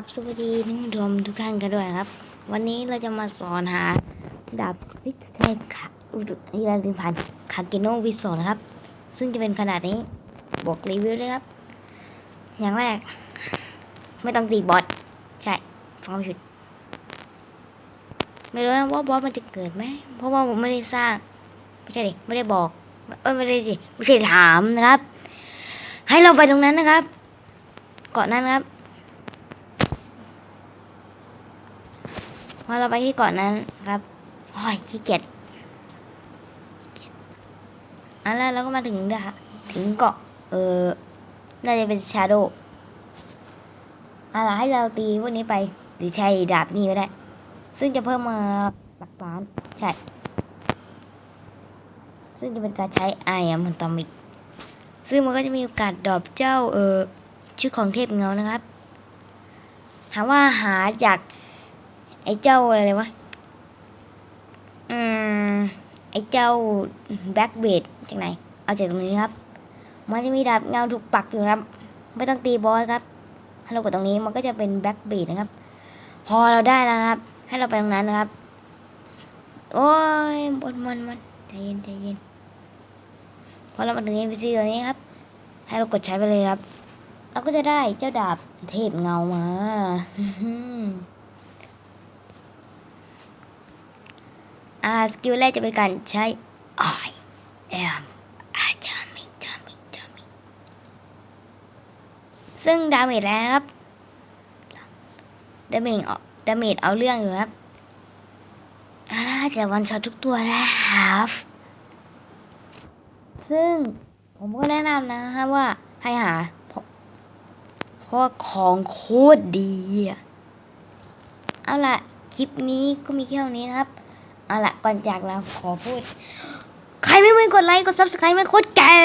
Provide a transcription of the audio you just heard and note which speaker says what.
Speaker 1: ครับสวัสดีท่านผู้ชมทุกท่านกันด้วยครับ วันนี้เราจะมาสอนหาดาบซิกเทคาอุดอีลาลินพันคาเกโนวิโซนะครับ ซึ่งจะเป็นขนาดนี้บวกรีวิวเลยครับ อย่างแรก ไม่ต้องตีบอสใช่ฟังไม่ผิดไม่รู้นะว่าบอสมันจะเกิดไหมเพราะว่าผมไม่ได้สร้างไม่ใช่ดิไม่ได้บอก เออไม่ได้สิไม่ใช่ถามนะครับ ให้เราไปตรงนั้นนะครับ เกาะนั้นครับ พอเราไปที่เกาะนั้นครับโอ้ยขี้เกียจอันแล้วเราก็มาถึงเดะถึงเกาะ เออน่าจะเป็นชาโดเอาล่ะให้เราตีพวกนี้ไป หรือใช้ดาบนี้ก็ได้ ซึ่งจะเพิ่มมาหลักล้าน ใช่ ซึ่งจะเป็นการใช้ไอแอมตอมิก ซึ่งมันก็จะมีโอกาสดรอปเจ้า เออชุดของเทพเงานะครับ ถามว่าหาจาก อ้เจ้าอะไรวะอืมไอ้เจ้าแบ็กเบดจากไหน เอาจากตรงนี้ครับ มันจะมีดาบเงาถูกปักอยู่ครับ ไม่ต้องตีบอสครับให้เรากดตรงนี้มันก็จะเป็นแบ็กเบดนะครับ พอเราได้แล้วนะครับ ให้เราไปตรงนั้นนะครับ โอ้ยบนมันมันใจเย็นใจเย็น พอเรามาถึง NPC ตัวนี้ครับ ให้เรากดใช้ไปเลยครับ เราก็จะได้เจ้าดาบเทพเงามา อ่าสกิลแรกจะเป็นการใช้ I am a j a m i j a m i j a m i ซึ่งดาเมจแล้วนะครับดาเมจเอาดาเมจเอาเรื่องอยู่ครับอ่าน่าจะวันช็อตทุกตัวแล้วครับซึ่งผมก็แนะนำนะครับว่าให้หาเพราะของโคตรดีอะเอาล่ะ คลิปนี้ก็มีแค่เท่านี้นะครับ เอาละก่อนจากเราขอพูด ใครไม่ไม่กดไลค์กด subscribe ไม่โคตรแก่